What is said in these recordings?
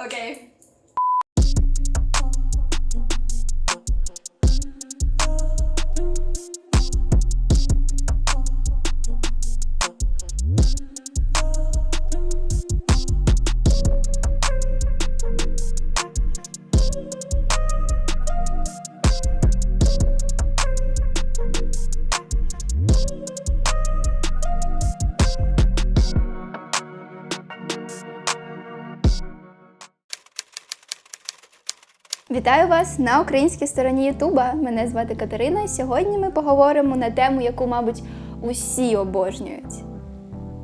Okay. Вітаю вас на українській стороні Ютуба. Мене звати Катерина. Сьогодні ми поговоримо на тему, яку, мабуть, усі обожнюють: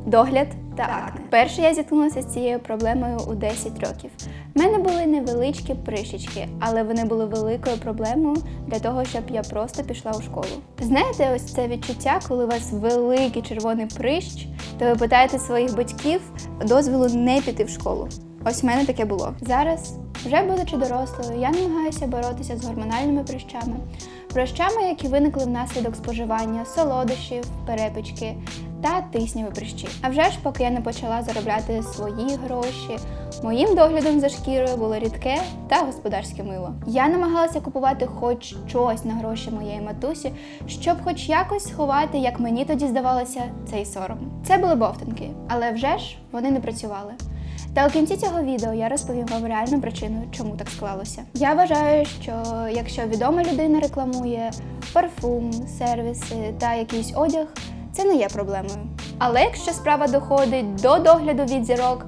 догляд та акне. Перше я зіткнулася з цією проблемою у 10 років. У мене були невеличкі прищички, але вони були великою проблемою для того, щоб я просто пішла у школу. Знаєте, ось це відчуття, коли у вас великий червоний прищ, то ви питаєте своїх батьків дозволу не піти в школу. Ось в мене таке було. Зараз, вже будучи дорослою, я намагаюся боротися з гормональними прищами, прищами, які виникли внаслідок споживання солодощів, перепічки та тисняві прищі. А вже ж, поки я не почала заробляти свої гроші, моїм доглядом за шкірою було рідке та господарське мило. Я намагалася купувати хоч щось на гроші моєї матусі, щоб хоч якось сховати, як мені тоді здавалося, цей сором. Це були бовтанки, але вже ж вони не працювали. Та у кінці цього відео я розповім вам реальну причину, чому так склалося. Я вважаю, що якщо відома людина рекламує парфум, сервіси та якийсь одяг, це не є проблемою. Але якщо справа доходить до догляду від зірок,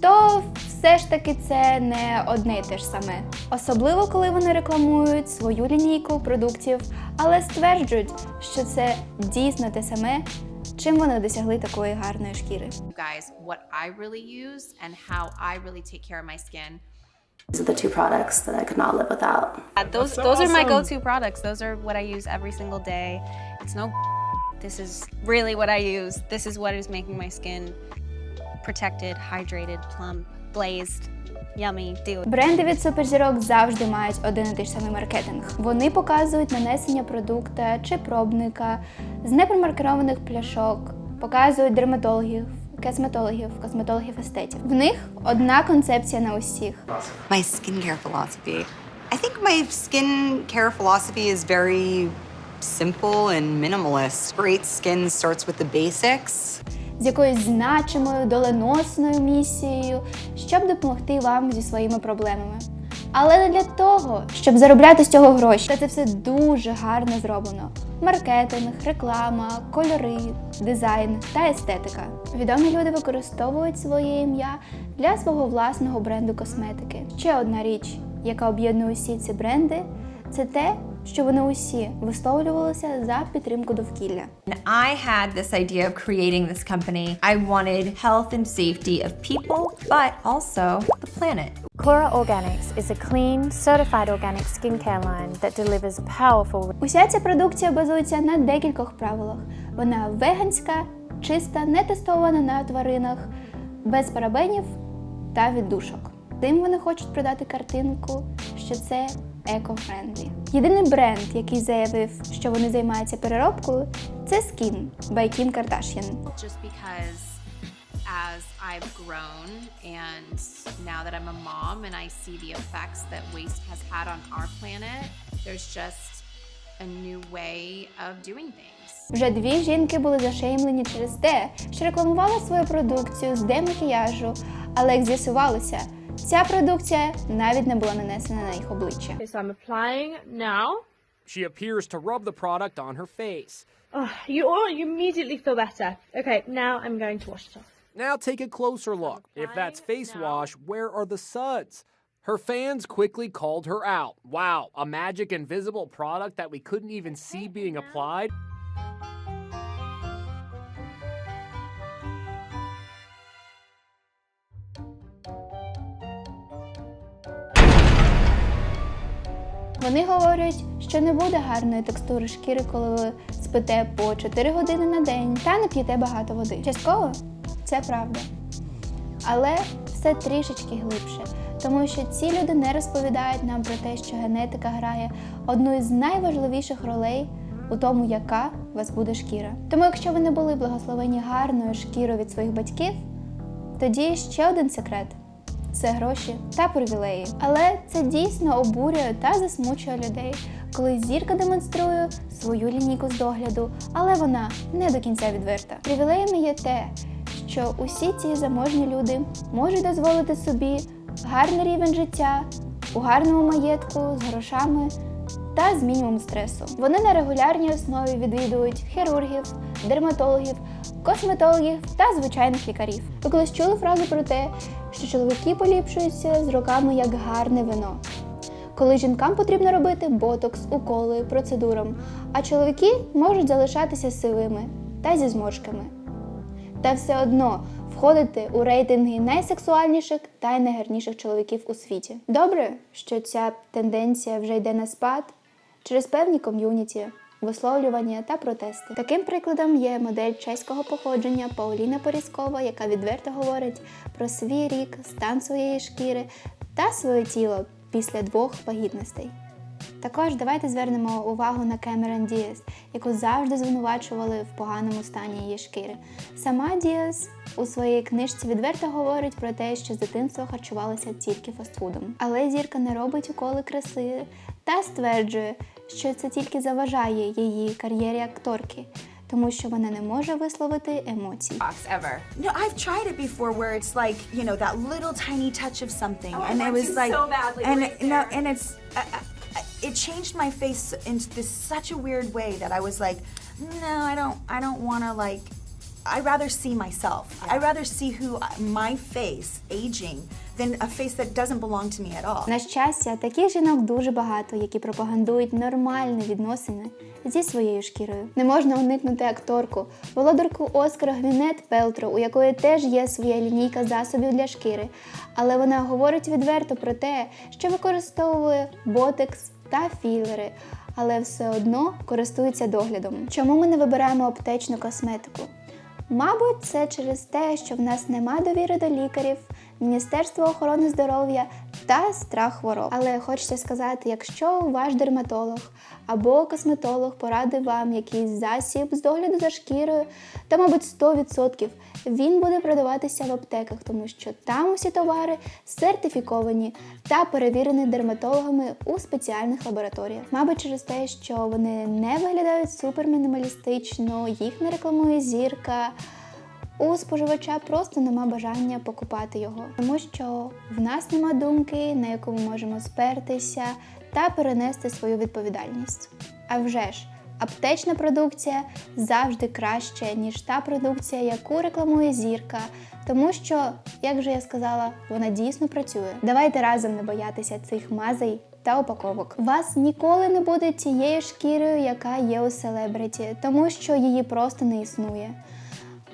то все ж таки це не одне й те ж саме. Особливо коли вони рекламують свою лінійку продуктів, але стверджують, що це дійсно те саме, чим вони досягли такої гарної шкіри. guys what I really use and how I really take care of my skin. These are the two products that I could not live without. Uh, those those are my go-to products. Those are what I use every single day. It's no this is really what I use. This is what is making my skin protected, hydrated, plump, blazed, yummy, dewy. Бренди від суперзірок завжди мають один і той самий маркетинг. Вони показують нанесення продукта чи пробника з непромаркерованих пляшок, показують дерматологів, косметологів, косметологів-естетів. В них одна концепція на усіх. my skincare philosophy. I think my skincare philosophy is very simple and minimalist. Great skin starts with the basics. з якоюсь значимою доленосною місією, щоб допомогти вам зі своїми проблемами. Але не для того, щоб заробляти з цього гроші. Та це все дуже гарно зроблено: маркетинг, реклама, кольори, дизайн та естетика. Відомі люди використовують своє ім'я для свого власного бренду косметики. Ще одна річ, яка об'єднує усі ці бренди, це те, що вони усі висловлювалися за підтримку довкілля. I had this idea of creating this company, I wanted health and safety of people, but also the planet. Cora Organics is a clean, certified organic skincare line that delivers powerful Уся ця продукція базується на декількох правилах. Вона веганська, чиста, не тестована на тваринах, без парабенів та віддушок. Тим вони хочуть продати картинку, що це еко-френдлі. Єдиний бренд, який заявив, що вони займаються переробкою, це Skin by Kim Kardashian. Just because as I've grown and now that I'm a mom and I see the effects that waste has had on our planet, there's just a new way of doing things. Вже дві жінки були зашеймлені через те, що рекламували свою продукцію з демакіяжу, але як з'ясувалося, ця продукція навіть не була нанесена на їх обличчя. Okay, so I'm applying now. She appears to rub the product on her face. Oh, you all you immediately feel better. Okay, now I'm going to wash it off. Now take a closer look. If that's face wash, where are the suds? Her fans quickly called her out. Wow, a magic invisible product that we couldn't even see being applied? Вони говорять, що не буде гарної текстури шкіри, коли ви спите по 4 години на день та не п'єте багато води. Частково це правда. Але все трішечки глибше, тому що ці люди не розповідають нам про те, що генетика грає одну із найважливіших ролей у тому, яка у вас буде шкіра. Тому, якщо ви не були благословені гарною шкірою від своїх батьків, тоді ще один секрет це гроші та привілеї. Але це дійсно обурює та засмучує людей, коли зірка демонструє свою лінійку з догляду, але вона не до кінця відверта. Привілеями є те, що усі ці заможні люди можуть дозволити собі гарний рівень життя у гарному маєтку з грошами та з мінімум стресу. Вони на регулярній основі відвідують хірургів, дерматологів, косметологів та звичайних лікарів. Ви колись чули фразу про те, що чоловіки поліпшуються з роками як гарне вино. Коли жінкам потрібно робити ботокс, уколи, процедурам, а чоловіки можуть залишатися сивими та зі зморшками. Та все одно входити у рейтинги найсексуальніших та найгарніших чоловіків у світі. Добре, що ця тенденція вже йде на спад через певні ком'юніті, висловлювання та протести. Таким прикладом є модель чеського походження Пауліна Порізкова, яка відверто говорить про свій рік, стан своєї шкіри та своє тіло після двох вагітностей. Також давайте звернемо увагу на Кемерон Діас, яку завжди звинувачували в поганому стані її шкіри. Сама Діас у своїй книжці відверто говорить про те, що з дитинства харчувалася тільки фастфудом. Але зірка не робить уколи краси та стверджує, що це тільки заважає її кар'єрі акторки, тому що вона не може висловити емоції. ever. No, I've tried it before where it's like, you know, that little tiny touch of something. Oh, I and it want was to like, so badly and right no, there. and it's, uh, uh, it changed my face in this such a weird way that I was like, no, I don't, I don't want to like, I'd rather see myself. I'd rather see who my face aging than a face that doesn't belong to me at all. На щастя, таких жінок дуже багато, які пропагандують нормальні відносини зі своєю шкірою. Не можна уникнути акторку, володарку Оскара Гвінет Пелтро, у якої теж є своя лінійка засобів для шкіри. Але вона говорить відверто про те, що використовує ботекс та філери, але все одно користується доглядом. Чому ми не вибираємо аптечну косметику? Мабуть, це через те, що в нас нема довіри до лікарів, Міністерства охорони здоров'я та страх хвороб. Але хочеться сказати, якщо ваш дерматолог або косметолог порадив вам якийсь засіб з догляду за шкірою, то, мабуть, 100% він буде продаватися в аптеках, тому що там усі товари сертифіковані та перевірені дерматологами у спеціальних лабораторіях. Мабуть, через те, що вони не виглядають супер мінімалістично, їх не рекламує зірка. У споживача просто нема бажання покупати його, тому що в нас нема думки, на яку ми можемо спертися та перенести свою відповідальність. А вже ж, аптечна продукція завжди краще, ніж та продукція, яку рекламує зірка, тому що, як вже я сказала, вона дійсно працює. Давайте разом не боятися цих мазей та упаковок. Вас ніколи не буде тією шкірою, яка є у селебриті, тому що її просто не існує.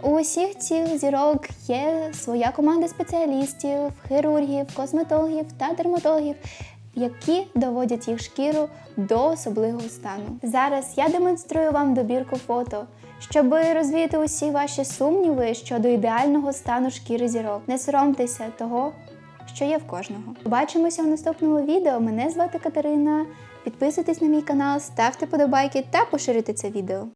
У усіх цих зірок є своя команда спеціалістів, хірургів, косметологів та дерматологів, які доводять їх шкіру до особливого стану. Зараз я демонструю вам добірку фото, щоб розвіяти усі ваші сумніви щодо ідеального стану шкіри зірок. Не соромтеся того, що є в кожного. Побачимося в наступному відео. Мене звати Катерина. Підписуйтесь на мій канал, ставте подобайки та поширюйте це відео.